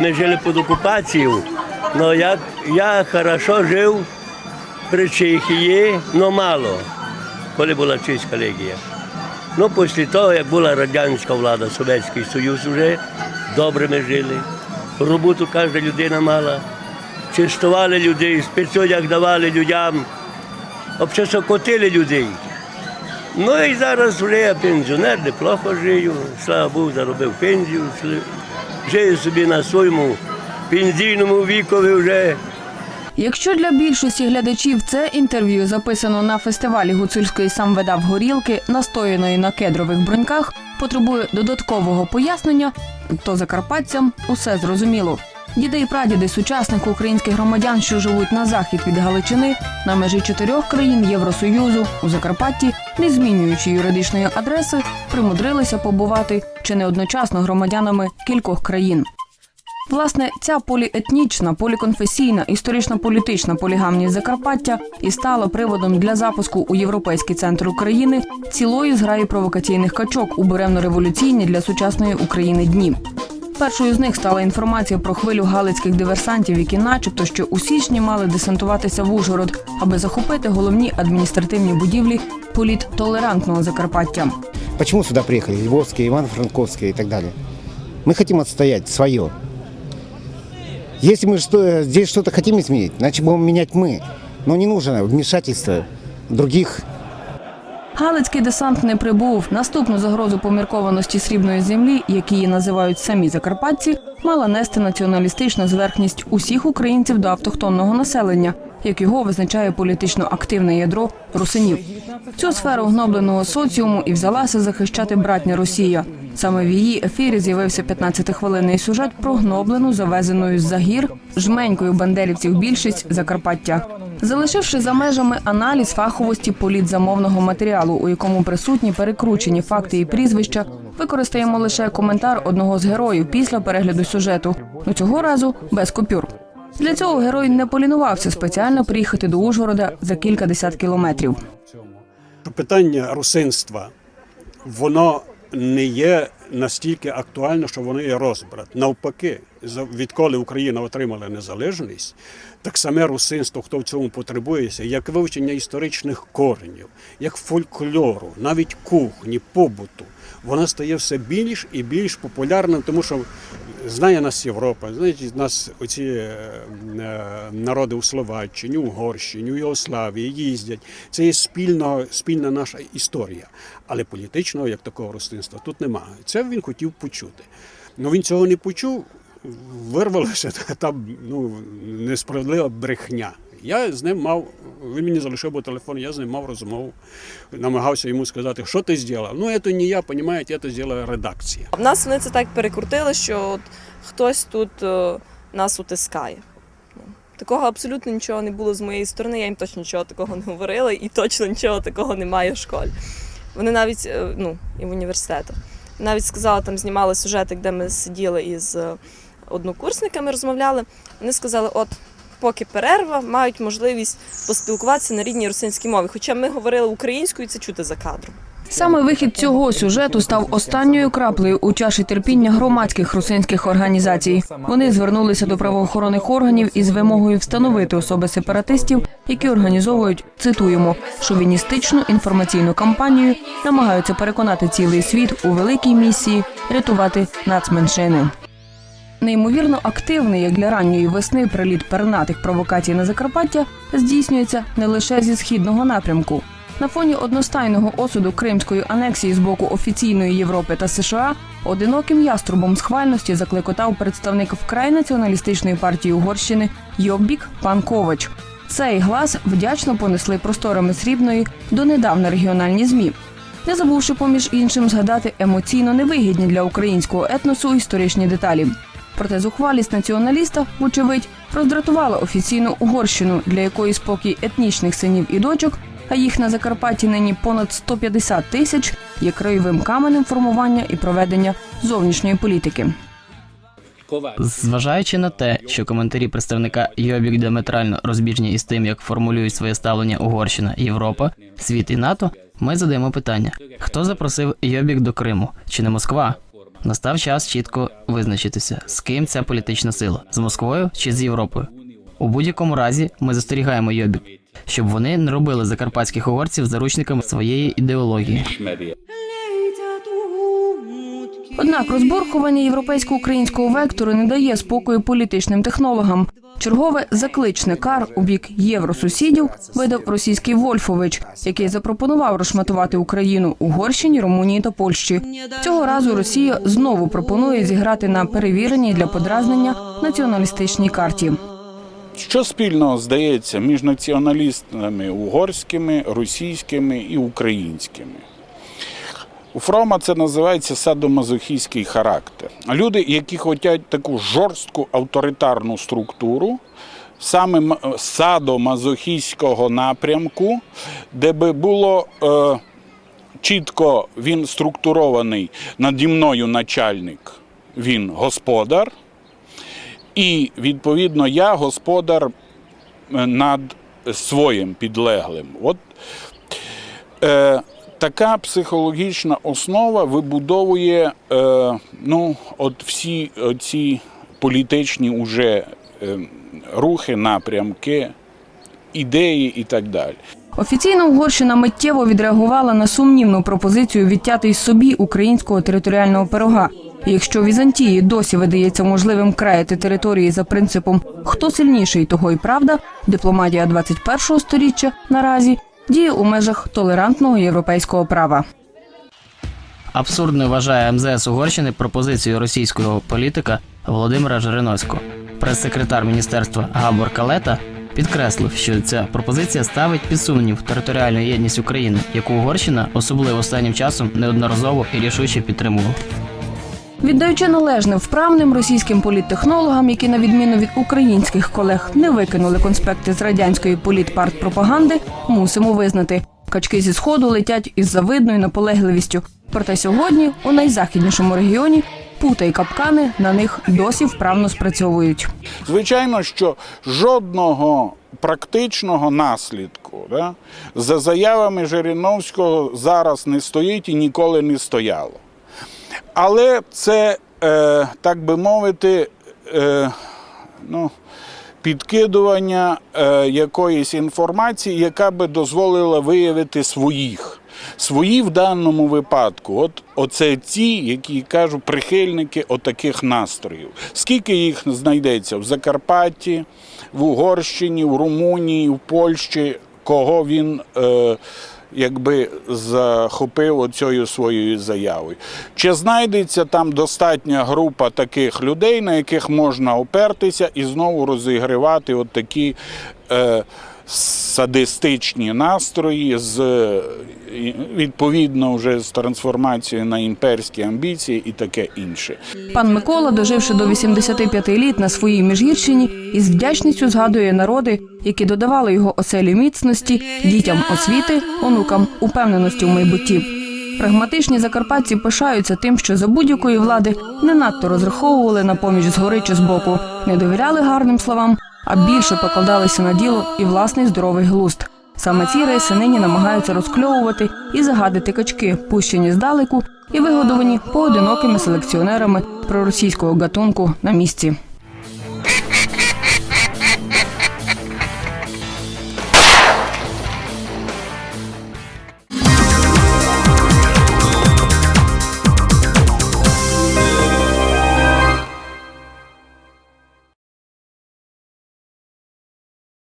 Ми жили під окупацією, але я, я хорошо жив при Чехії, але мало, коли була чеська легія. Ну, після того, як була радянська влада, Совєтський Союз вже, добре ми жили. Роботу кожна людина мала. Чистували людей, спецодяг давали людям, взагалі котили людей. Ну і зараз вже я пенсіонер, неплохо жию. Слава Богу, заробив пенсію. Жию собі на своєму пензійному вікові вже. Якщо для більшості глядачів це інтерв'ю записано на фестивалі гуцульської самведав горілки, настояної на кедрових бруньках, потребує додаткового пояснення, то закарпатцям усе зрозуміло. Діди і прадіди сучасних українських громадян, що живуть на захід від Галичини, на межі чотирьох країн Євросоюзу у Закарпатті, не змінюючи юридичної адреси, примудрилися побувати чи не одночасно громадянами кількох країн. Власне, ця поліетнічна, поліконфесійна, історично-політична полігамність Закарпаття і стала приводом для запуску у Європейський центр України цілої зграї провокаційних качок у буремно-революційні для сучасної України дні. Першою з них стала інформація про хвилю галицьких диверсантів, які, начебто, що у січні мали десантуватися в Ужгород, аби захопити головні адміністративні будівлі політтолерантного Закарпаття. Почему сюда приехали? Львовские, Ивано-Франковские и так далее. Мы хотим отстоять свое. Если мы что, здесь что-то хотим изменить, значит будем менять мы. Но не нужно вмешательство других Галицький десант не прибув. Наступну загрозу поміркованості срібної землі, які її називають самі закарпатці, мала нести націоналістична зверхність усіх українців до автохтонного населення, як його визначає політично активне ядро русинів. Цю сферу гнобленого соціуму і взялася захищати братня Росія. Саме в її ефірі з'явився 15-хвилинний сюжет про гноблену, завезеною з-за гір жменькою бандерівців більшість Закарпаття. Залишивши за межами аналіз фаховості політзамовного матеріалу, у якому присутні перекручені факти і прізвища, використаємо лише коментар одного з героїв після перегляду сюжету. Ну цього разу без купюр. Для цього герой не полінувався спеціально приїхати до Ужгорода за кілька десят кілометрів. питання русинства воно не є настільки актуально, що воно є розбрат. Навпаки, відколи Україна отримала незалежність, так саме русинство, хто в цьому потребується, як вивчення історичних коренів, як фольклору, навіть кухні, побуту, вона стає все більш і більш популярним, тому що знає нас Європа, знають нас оці е, е, народи у Словаччині, Угорщині, у Єгославії їздять. Це є спільно, спільна наша історія. Але політичного, як такого рослинства, тут немає. Це він хотів почути. Ну він цього не почув, вирвалося там ну, несправедлива брехня. Я з ним мав, він мені залишив по телефон, я з ним мав розмову, намагався йому сказати, що ти зробив. Ну, це не я, розумієте, це зробила редакція. В нас вони це так перекрутили, що от хтось тут е, нас утискає. Ну, Такого абсолютно нічого не було з моєї сторони, я їм точно нічого такого не говорила і точно нічого такого немає в школі. Вони навіть, е, ну, і в університетах. Навіть сказали, там знімали сюжетик, де ми сиділи із е, однокурсниками, розмовляли. Вони сказали, от поки перерва, мають можливість поспілкуватися на рідній русинській мові. Хоча ми говорили українською, це чути за кадром. Саме вихід цього сюжету став останньою краплею у чаші терпіння громадських русинських організацій. Вони звернулися до правоохоронних органів із вимогою встановити особи сепаратистів, які організовують цитуємо шовіністичну інформаційну кампанію, намагаються переконати цілий світ у великій місії рятувати нацменшини. Неймовірно активний, як для ранньої весни, приліт пернатих провокацій на Закарпаття здійснюється не лише зі східного напрямку. На фоні одностайного осуду кримської анексії з боку офіційної Європи та США одиноким яструбом схвальності закликотав представник вкрай націоналістичної партії Угорщини Йоббік пан Ковач. Цей глас вдячно понесли просторами срібної донедавна регіональні змі. Не забувши поміж іншим згадати емоційно невигідні для українського етносу історичні деталі. Проте зухвалість націоналіста, вочевидь, роздратувала офіційну Угорщину, для якої спокій етнічних синів і дочок, а їх на Закарпатті нині понад 150 тисяч, є краєвим каменем формування і проведення зовнішньої політики. Зважаючи на те, що коментарі представника Йобік діаметрально розбіжні із тим, як формулюють своє ставлення Угорщина, Європа, світ і НАТО, ми задаємо питання: хто запросив Йобік до Криму? Чи не Москва? Настав час чітко визначитися, з ким ця політична сила з Москвою чи з Європою. У будь-якому разі ми застерігаємо Йобік, щоб вони не робили закарпатських угорців заручниками своєї ідеології. Однак розборкування європейсько-українського вектору не дає спокою політичним технологам. Чергове закличне кар у бік євросусідів видав російський Вольфович, який запропонував розшматувати Україну Угорщині, Румунії та Польщі. Цього разу Росія знову пропонує зіграти на перевіреній для подразнення націоналістичній карті. Що спільного здається між націоналістами угорськими, російськими і українськими? У Фрома це називається садомазохійський характер. Люди, які хочуть таку жорстку авторитарну структуру, саме м- садомазохійського напрямку, де би було е, чітко він структурований наді мною начальник, він господар. І відповідно я господар е, над своїм підлеглим. От е, така психологічна основа вибудовує е, ну, от всі ці політичні уже е, рухи, напрямки, ідеї і так далі. Офіційна Угорщина миттєво відреагувала на сумнівну пропозицію відтяти й собі українського територіального пирога. Якщо Візантії досі видається можливим краяти території за принципом хто сильніший, того й правда, дипломатія 21-го сторіччя наразі діє у межах толерантного європейського права. Абсурдною вважає МЗС Угорщини пропозицію російського політика Володимира Жириновського. Прес-секретар міністерства Габор Калета підкреслив, що ця пропозиція ставить під сумнів територіальну єдність України, яку Угорщина, особливо останнім часом, неодноразово і рішуче підтримувала. Віддаючи належне вправним російським політтехнологам, які на відміну від українських колег не викинули конспекти з радянської політпартпропаганди, мусимо визнати, качки зі сходу летять із завидною наполегливістю. Проте сьогодні, у найзахіднішому регіоні, пута й капкани на них досі вправно спрацьовують. Звичайно, що жодного практичного наслідку да, за заявами Жириновського зараз не стоїть і ніколи не стояло. Але це, е, так би мовити, е, ну, підкидування е, якоїсь інформації, яка би дозволила виявити своїх. Свої в даному випадку, от оце ті, які кажу, прихильники отаких настроїв. Скільки їх знайдеться в Закарпатті, в Угорщині, в Румунії, в Польщі, кого він е, якби захопив оцією своєю заявою. Чи знайдеться там достатня група таких людей, на яких можна опертися і знову розігрівати от такі е, садистичні настрої з відповідно вже з трансформацією на імперські амбіції і таке інше. Пан Микола, доживши до 85 літ на своїй міжгірщині, із вдячністю згадує народи, які додавали його оселі міцності, дітям освіти, онукам упевненості в майбутті. Прагматичні закарпатці пишаються тим, що за будь-якої влади не надто розраховували на поміч згори чи збоку, не довіряли гарним словам, а більше покладалися на діло і власний здоровий глузд. Саме ці риси нині намагаються розкльовувати і загадити качки, пущені здалеку і вигодовані поодинокими селекціонерами проросійського гатунку на місці.